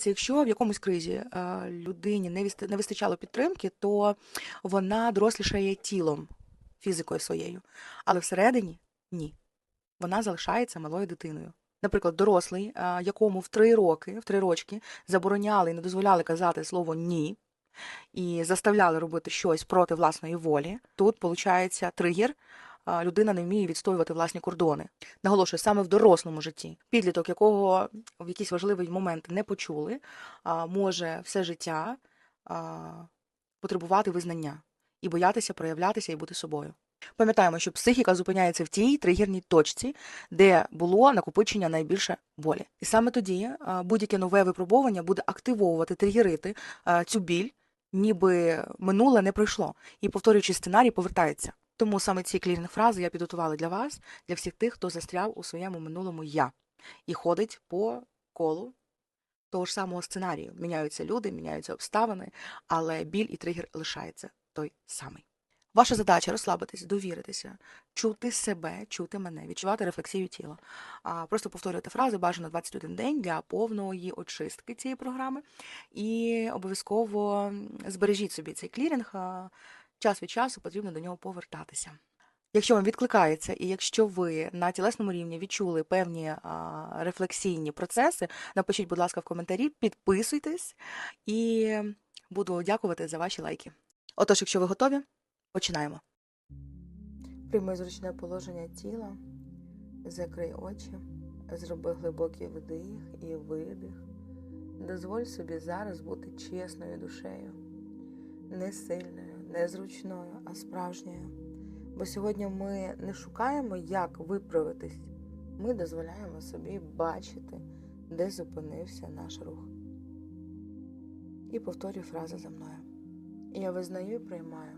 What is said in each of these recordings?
Дивіться, якщо в якомусь кризі е, людині не вистачало підтримки, то вона дорослішає тілом, фізикою своєю, але всередині ні. Вона залишається малою дитиною. Наприклад, дорослий, е, якому в три роки, в три рочки забороняли і не дозволяли казати слово ні і заставляли робити щось проти власної волі. Тут виходить тригер. Людина не вміє відстоювати власні кордони. Наголошую, саме в дорослому житті. Підліток, якого в якийсь важливий момент не почули, може все життя потребувати визнання і боятися проявлятися і бути собою. Пам'ятаємо, що психіка зупиняється в тій тригерній точці, де було накопичення найбільше болі. І саме тоді будь-яке нове випробовування буде активовувати, тригерити цю біль, ніби минуле не пройшло. І повторюючи сценарій, повертається. Тому саме ці клірінг фрази я підготувала для вас, для всіх тих, хто застряв у своєму минулому я і ходить по колу того ж самого сценарію. Міняються люди, міняються обставини, але біль і тригер лишається той самий. Ваша задача розслабитись, довіритися, чути себе, чути мене, відчувати рефлексію тіла. А, просто повторювати фрази бажано 21 день для повної очистки цієї програми. І обов'язково збережіть собі цей клірінг. Час від часу потрібно до нього повертатися. Якщо вам відкликається, і якщо ви на тілесному рівні відчули певні а, рефлексійні процеси, напишіть, будь ласка, в коментарі, підписуйтесь і буду дякувати за ваші лайки. Отож, якщо ви готові, починаємо. Прийми зручне положення тіла, закрий очі, зроби глибокий вдих і видих. Дозволь собі зараз бути чесною душею, не сильною, не зручною, а справжньою. Бо сьогодні ми не шукаємо, як виправитись. Ми дозволяємо собі бачити, де зупинився наш рух. І повторюй фразу за мною. Я визнаю і приймаю.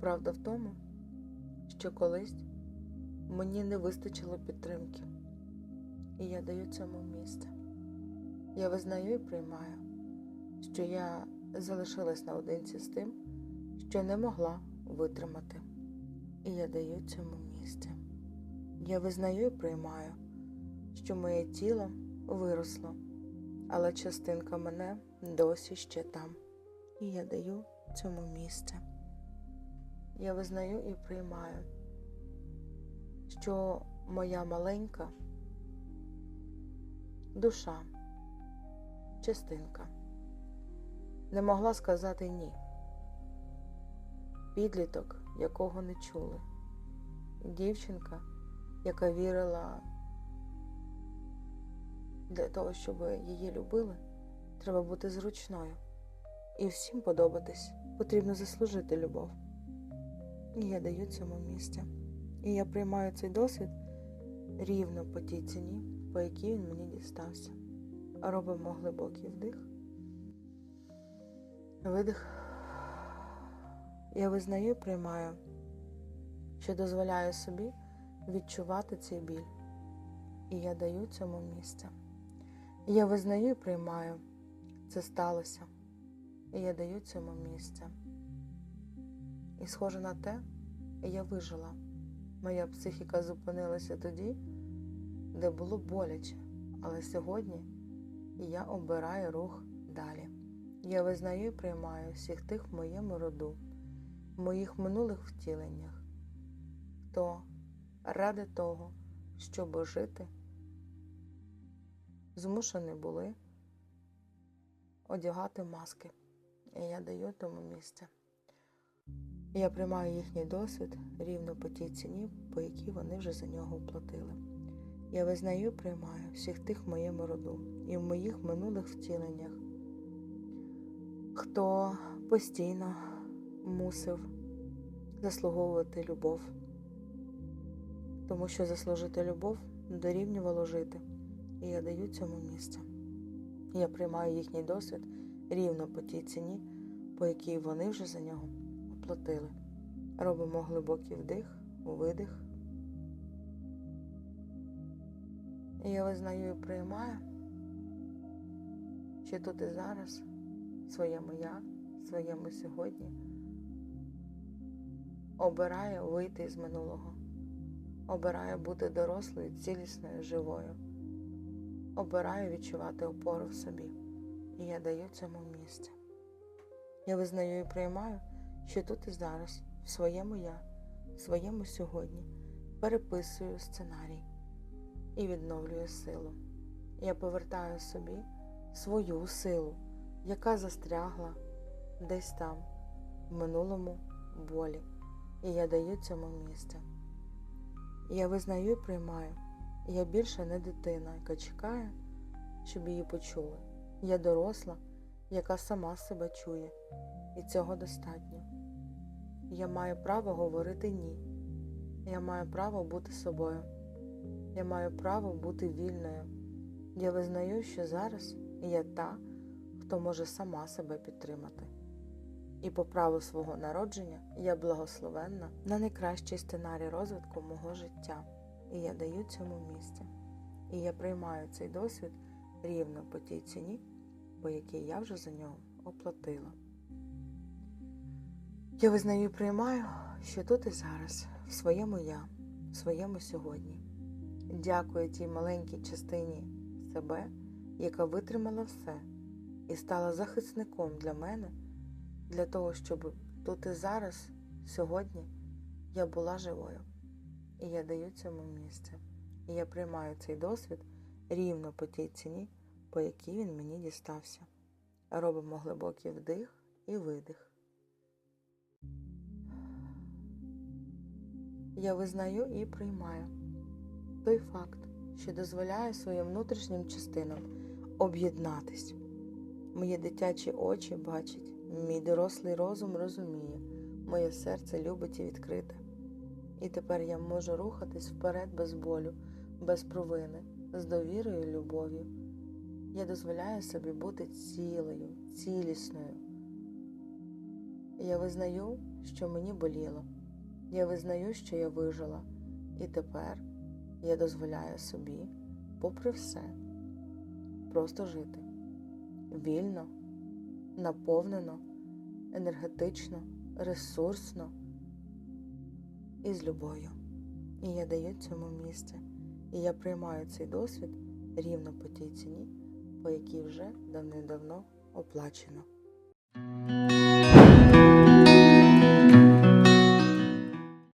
Правда в тому, що колись мені не вистачило підтримки, і я даю цьому місце. Я визнаю і приймаю, що я залишилась наодинці з тим, що не могла витримати, і я даю цьому місце. Я визнаю і приймаю, що моє тіло виросло, але частинка мене досі ще там, і я даю цьому місце. Я визнаю і приймаю, що моя маленька душа, частинка не могла сказати ні. Підліток, якого не чули, дівчинка, яка вірила для того, щоб її любили, треба бути зручною і всім подобатись. Потрібно заслужити любов. І я даю цьому місце. І я приймаю цей досвід рівно по тій ціні, по якій він мені дістався. Робимо глибокий вдих. Видих. Я визнаю і приймаю, що дозволяю собі відчувати цей біль. І я даю цьому місце. Я визнаю і приймаю, це сталося. І я даю цьому місце. І схоже на те, я вижила. Моя психіка зупинилася тоді, де було боляче, але сьогодні я обираю рух далі. Я визнаю і приймаю всіх тих в моєму роду, в моїх минулих втіленнях, хто ради того, щоб жити, змушені були одягати маски. І я даю тому місце. Я приймаю їхній досвід рівно по тій ціні, по якій вони вже за нього оплатили. Я визнаю і приймаю всіх тих в моєму роду і в моїх минулих втіленнях, хто постійно мусив заслуговувати любов, тому що заслужити любов дорівнювало жити, і я даю цьому місце. Я приймаю їхній досвід рівно по тій ціні, по якій вони вже за нього оплатили. Робимо глибокий вдих, видих. І я визнаю і приймаю, що тут і зараз, своєму я, своєму сьогодні, обираю вийти з минулого, обираю бути дорослою, цілісною, живою. обираю відчувати опору в собі, і я даю цьому місце. Я визнаю і приймаю, що тут і зараз, в своєму я, в своєму сьогодні, переписую сценарій і відновлюю силу. Я повертаю собі свою силу, яка застрягла десь там, в минулому болі, і я даю цьому місце. Я визнаю і приймаю, я більше не дитина, яка чекає, щоб її почули. Я доросла, яка сама себе чує, і цього достатньо. Я маю право говорити ні. Я маю право бути собою. Я маю право бути вільною. Я визнаю, що зараз я та, хто може сама себе підтримати. І по праву свого народження я благословенна на найкращий сценарій розвитку мого життя, і я даю цьому місце. І я приймаю цей досвід рівно по тій ціні, по якій я вже за нього оплатила. Я визнаю і приймаю, що тут і зараз, в своєму я, в своєму сьогодні. Дякую тій маленькій частині себе, яка витримала все і стала захисником для мене, для того, щоб тут і зараз, сьогодні, я була живою. І я даю цьому місце. І я приймаю цей досвід рівно по тій ціні, по якій він мені дістався. Робимо глибокий вдих і видих. Я визнаю і приймаю той факт, що дозволяє своїм внутрішнім частинам об'єднатись. Мої дитячі очі бачать, мій дорослий розум розуміє, моє серце любить і відкрите. І тепер я можу рухатись вперед без болю, без провини, з довірою і любов'ю. Я дозволяю собі бути цілою, цілісною. Я визнаю, що мені боліло. Я визнаю, що я вижила, і тепер я дозволяю собі, попри все, просто жити вільно, наповнено, енергетично, ресурсно і з любов'ю. І я даю цьому місце, і я приймаю цей досвід рівно по тій ціні, по якій вже давним-давно оплачено.